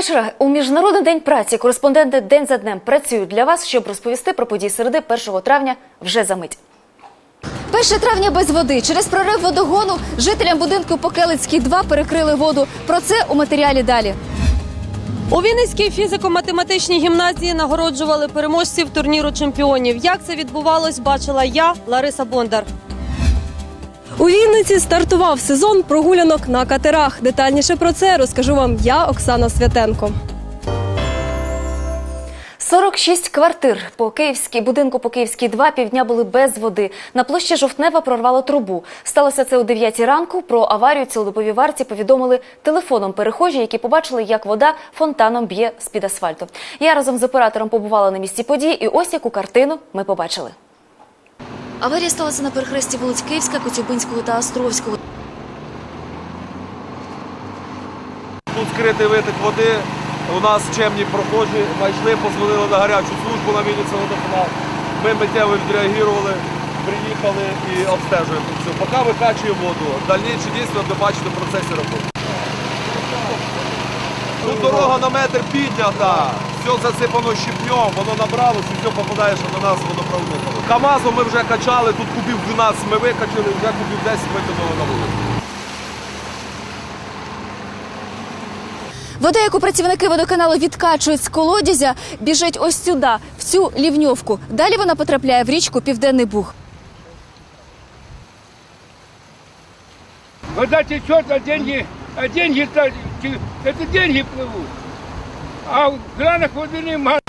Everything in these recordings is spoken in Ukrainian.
вечора. У міжнародний день праці кореспонденти день за днем працюють для вас, щоб розповісти про події середи 1 травня вже за мить. 1 травня без води. Через прорив водогону жителям будинку Покелицький 2 перекрили воду. Про це у матеріалі далі. У Вінницькій фізико-математичній гімназії нагороджували переможців турніру чемпіонів. Як це відбувалось, бачила я, Лариса Бондар. У Вінниці стартував сезон прогулянок на катерах. Детальніше про це розкажу вам я, Оксана Святенко. 46 квартир по Київській будинку по Київській 2 півдня були без води. На площі Жовтнева прорвало трубу. Сталося це о 9 ранку. Про аварію цілодобові варті повідомили телефоном перехожі, які побачили, як вода фонтаном б'є з-під асфальту. Я разом з оператором побувала на місці події, і ось яку картину ми побачили. Аварія сталася на перехресті вулиць Київська, Коцюбинського та Островського. Тут скритий витик води. У нас чемні прохожі знайшли, позвонили на гарячу службу на Вінниця водоканал. Ми миттєво відреагували, приїхали і обстежуємо. Поки викачуємо воду. Дальніші дійсно ви бачите в процесі роботи. Тут дорога на метр піднята, все засипано щепнем, воно набралось і все попадає, що до нас водопроводник. КАМАЗом ми вже качали, тут кубів 12 ми викачали, вже кубів 10 викинули на вулицю. Вода, яку працівники водоканалу відкачують з колодязя, біжить ось сюди, в цю лівньовку. Далі вона потрапляє в річку Південний Буг. Вода течет, а деньги, а деньги это деньги плывут. А в кранах воды нема.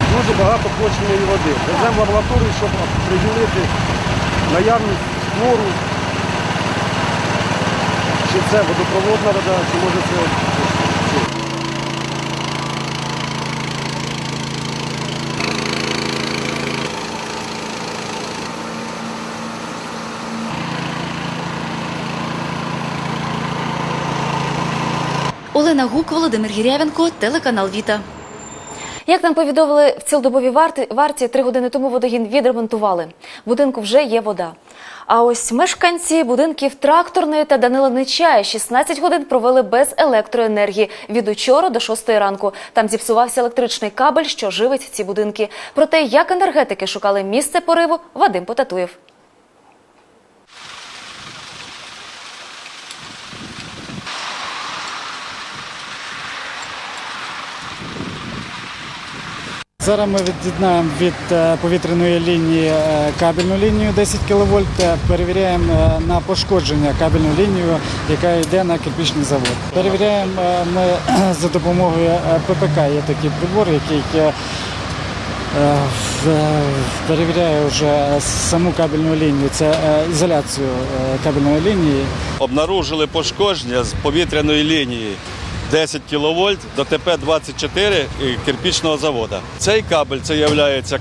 Дуже багато почної води. Веземо в лабораторію, щоб приділити наявність хлору. Чи це водопроводна вода, чи може це. Олена Гук, Володимир Гірявенко, телеканал Віта. Як нам повідомили в цілодобовій варті, варті три години тому водогін відремонтували. В будинку вже є вода. А ось мешканці будинків тракторної та Данила Нечая 16 годин провели без електроенергії від учора до 6 ранку. Там зіпсувався електричний кабель, що живить ці будинки. Про те, як енергетики шукали місце пориву, Вадим Потатуєв. Зараз ми від'єднаємо від е, повітряної лінії е, кабельну лінію 10 кВт, перевіряємо е, на пошкодження кабельну лінію, яка йде на кирпичний завод. Перевіряємо ми за допомогою ППК. Є такий прибор, який перевіряє вже саму кабельну лінію. Це ізоляцію кабельної лінії. обнаружили пошкодження з повітряної лінії 10 кВт до ТП-24 кирпічного заводу. Цей кабель це є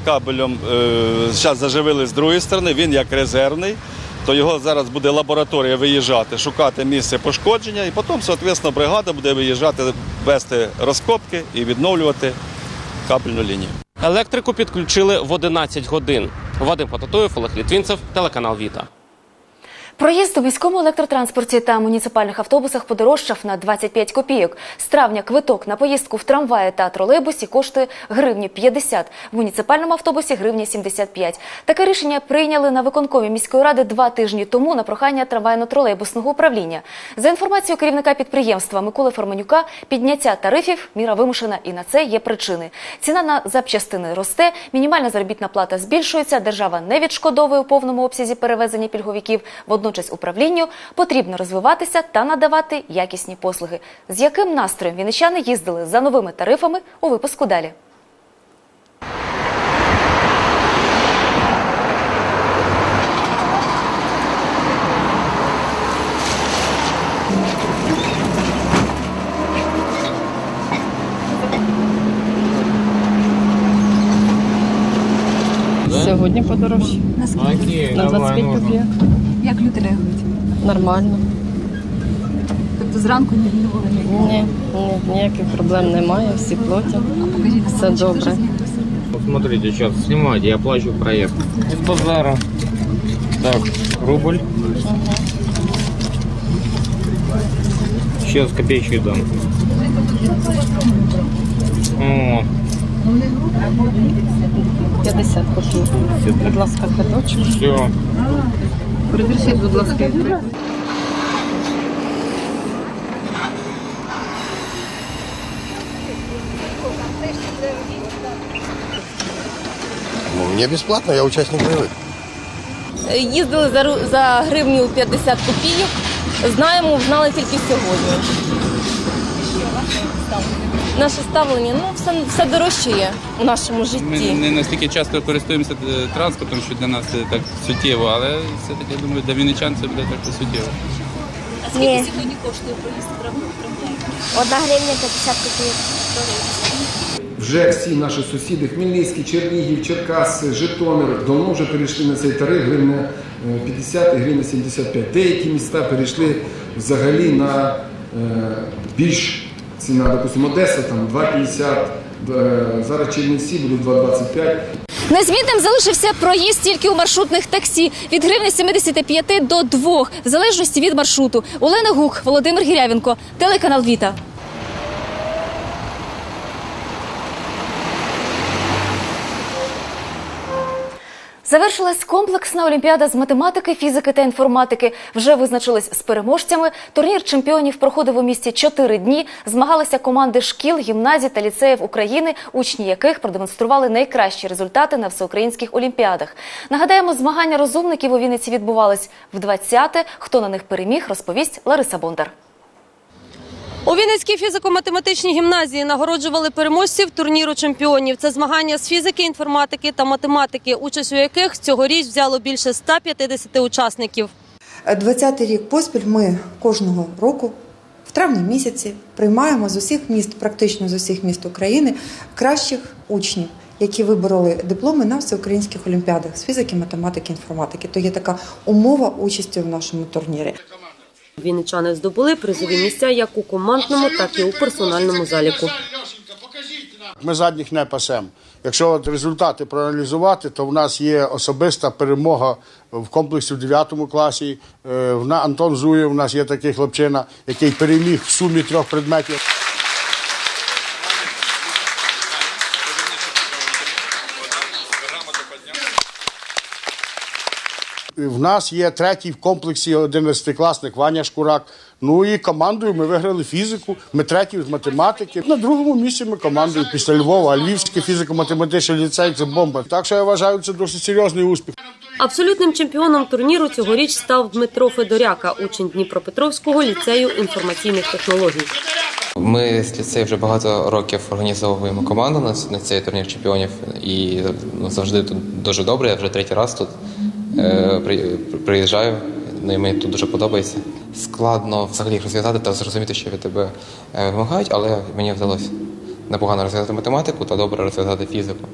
кабелем, зараз заживили з другої сторони, він як резервний, то його зараз буде лабораторія виїжджати, шукати місце пошкодження, і потім, соответственно, бригада буде виїжджати, вести розкопки і відновлювати кабельну лінію. Електрику підключили в 11 годин. Вадим Потатуєв, Олег Літвінцев, телеканал Віта. Проїзд у міському електротранспорті та муніципальних автобусах подорожчав на 25 копійок. З травня квиток на поїздку в трамваї та тролейбусі коштує гривню 50, в муніципальному автобусі гривні 75. Таке рішення прийняли на виконкомі міської ради два тижні тому на прохання трамвайно-тролейбусного управління. За інформацією керівника підприємства Миколи Форманюка, підняття тарифів міра вимушена і на це є причини. Ціна на запчастини росте, мінімальна заробітна плата збільшується, держава не відшкодовує у повному обсязі перевезення пільговиків. Водночас управлінню потрібно розвиватися та надавати якісні послуги. З яким настроєм вінничани їздили за новими тарифами у випуску далі. Сьогодні подорожче. Окей, На 25 копійок. Як люди реагують? Нормально. Тобто зранку не було Ні, ні, ніяких проблем немає, всі платять. Все добре. Смотрите, сейчас снимайте, я плачу проезд. Из базара. Так, рубль. Сейчас копеечки дам. О, 50 копійок. Будь ласка, квиточок. все. Придержіть, будь ласка. Ну, мне бесплатно, я участник боевых. Їздили за, ру- за гривню 50 копійок. Знаємо, знали тільки сьогодні. Наше ставлення, ну все, все дорожче є у нашому Ми не настільки часто користуємося е, транспортом, що для нас це так суттєво, але все-таки я думаю, для вінничан це буде так суттєво. А скільки сьогодні коштує проїзд трамваю? Одна гривня 50 копійок. Вже всі наші сусіди, Хмельницький, Чернігів, Черкаси, Житомир, давно вже перейшли на цей тариф гривня е, 50 і гривня 75. Деякі міста перейшли взагалі на е, більш ціна, допустимо, Одеса там 2,50, е, зараз Чернівці будуть 2,25. Незмінним залишився проїзд тільки у маршрутних таксі від гривні 75 до 2, в залежності від маршруту. Олена Гук, Володимир Гірявенко, телеканал Віта. Завершилась комплексна олімпіада з математики, фізики та інформатики. Вже визначились з переможцями. Турнір чемпіонів проходив у місті чотири дні. Змагалися команди шкіл, гімназій та ліцеїв України, учні яких продемонстрували найкращі результати на всеукраїнських олімпіадах. Нагадаємо, змагання розумників у Вінниці відбувались в 20-те. Хто на них переміг, розповість Лариса Бондар. У Вінницькій фізико-математичній гімназії нагороджували переможців турніру чемпіонів. Це змагання з фізики, інформатики та математики, участь у яких цьогоріч взяло більше 150 учасників. 20-й рік поспіль ми кожного року в травні місяці приймаємо з усіх міст, практично з усіх міст України, кращих учнів, які вибороли дипломи на всеукраїнських олімпіадах з фізики, математики, інформатики. То є така умова участі в нашому турнірі. Вінничани здобули призові місця як у командному, так і у персональному заліку. Ми задніх не пасемо. Якщо от результати проаналізувати, то в нас є особиста перемога в комплексі в 9 класі. Е, Антон Зуєв, у нас є такий хлопчина, який переміг в сумі трьох предметів. В нас є третій в комплексі 11-класник Ваня Шкурак. Ну і командою ми виграли фізику. Ми треті з математики. На другому місці ми командою після Львова. А Львівський фізико-математичний ліцей це бомба. Так що я вважаю, це досить серйозний успіх. Абсолютним чемпіоном турніру цьогоріч став Дмитро Федоряка, учень Дніпропетровського ліцею інформаційних технологій. Ми з ліцею вже багато років організовуємо команду на, цей турнір чемпіонів і ну, завжди тут дуже добре. Я вже третій раз тут приїжджаю. Ну мені тут дуже подобається. Складно взагалі їх розв'язати та зрозуміти, що від тебе е, вимагають, але мені вдалося непогано розв'язати математику та добре розв'язати фізику.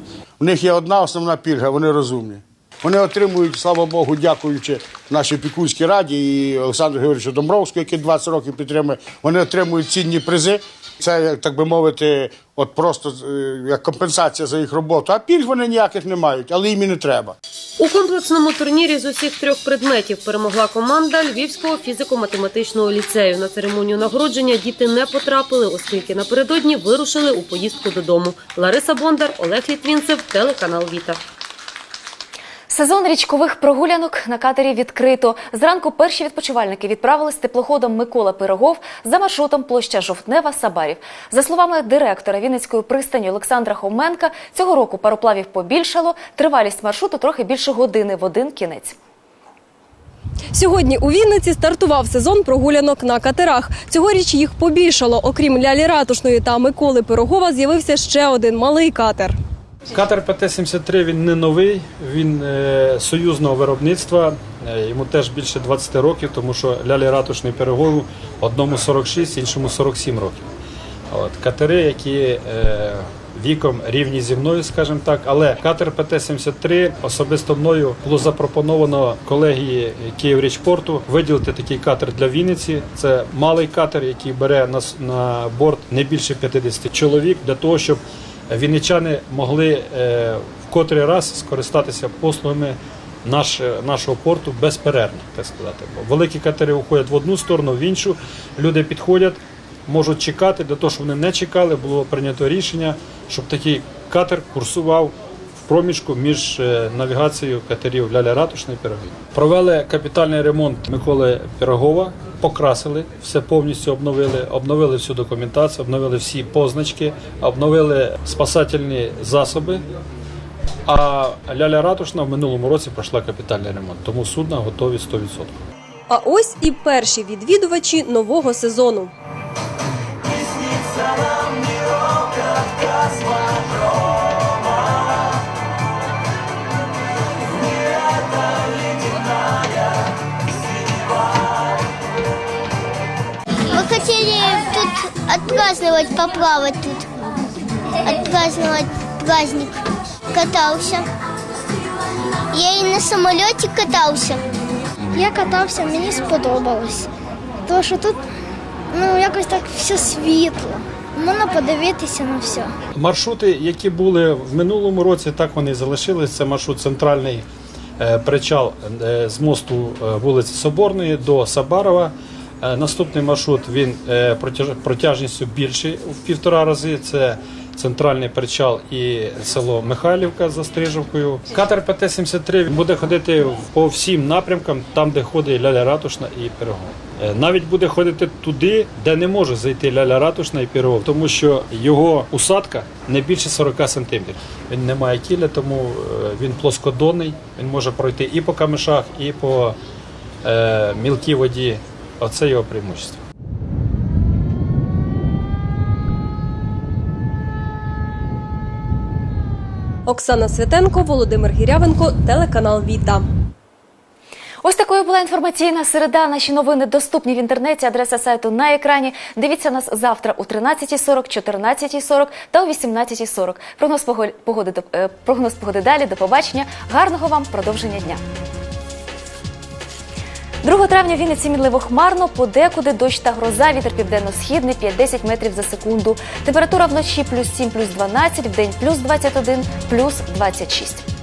У них є одна основна пільга, вони розумні. Вони отримують, слава Богу, дякуючи нашій Пікунській раді і Олександру Георгійовичу Домбровському, який 20 років підтримує. Вони отримують цінні призи. Це, як так би мовити, от просто е, як компенсація за їх роботу. А пільг вони ніяких не мають, але їм і не треба. У комплексному турнірі з усіх трьох предметів перемогла команда Львівського фізико-математичного ліцею. На церемонію нагородження діти не потрапили, оскільки напередодні вирушили у поїздку додому. Лариса Бондар, Олег Літвінцев, телеканал Віта. Сезон річкових прогулянок на катері відкрито. Зранку перші відпочивальники відправились теплоходом Микола Пирогов за маршрутом площа Жовтнева Сабарів. За словами директора Вінницької пристані Олександра Хоменка, цього року пароплавів побільшало. Тривалість маршруту трохи більше години в один кінець. Сьогодні у Вінниці стартував сезон прогулянок на катерах. Цьогоріч їх побільшало. Окрім Лялі Ратушної та Миколи Пирогова, з'явився ще один малий катер. Катер ПТ-73 він не новий, він е, союзного виробництва. Е, йому теж більше 20 років, тому що Лялі Ратушний Пирогову одному 46, іншому 47 років. От, катери, які е, віком рівні зі мною, скажімо так, але катер ПТ-73 особисто мною було запропоновано колегії Київрічпорту виділити такий катер для Вінниці. Це малий катер, який бере на, на борт не більше 50 чоловік для того, щоб вінничани могли е, в котрий раз скористатися послугами нашого порту безперервно, так сказати. Великі катери уходять в одну сторону, в іншу. Люди підходять, можуть чекати. Для того, щоб вони не чекали, було прийнято рішення, щоб такий катер курсував проміжку між е, навігацією катерів Ляля Ратушна і. Провели капітальний ремонт Миколи Пирогова, покрасили, все повністю обновили, обновили всю документацію, обновили всі позначки, обновили спасательні засоби. А Ляля Ратушна в минулому році пройшла капітальний ремонт, тому судна готові 100%. А ось і перші відвідувачі нового сезону. Отпраздновать, поплавать тут. Отпраздновать праздник. Катался. Я и на самолете катался. Я катався, мені сподобалось. Тому що тут ну, якось так все світло. Можна подивитися на все. Маршрути, які були в минулому році, так вони і залишились. Це маршрут центральний е, причал е, з мосту е, вулиці Соборної до Сабарова. Е, Наступний маршрут він е, протяжністю більший в півтора рази. Це центральний причал і село Михайлівка за Стрижівкою. Катер ПТ-73 буде ходити по всім напрямкам, там, де ходить Ляля Ратушна і Пирогов. Е, Навіть буде ходити туди, де не може зайти Ляля Ратушна і Пірогов, тому що його усадка не більше 40 сантиметрів. Він не має кіля, тому він плоскодонний. Він може пройти і по камешах, і по е, мілкій воді. Оце його преимущество. Оксана Святенко, Володимир Гірявенко, телеканал Віта. Ось такою була інформаційна середа. Наші новини доступні в інтернеті. Адреса сайту на екрані. Дивіться нас завтра о 13.40, 14.40 та о 18.40. Прогноз погоди, до- е, прогноз погоди далі. До побачення. Гарного вам продовження дня. 2 травня в Вінниці мінливо хмарно, подекуди дощ та гроза, вітер південно-східний 5-10 метрів за секунду. Температура вночі плюс 7, плюс 12, в день плюс 21, плюс 26.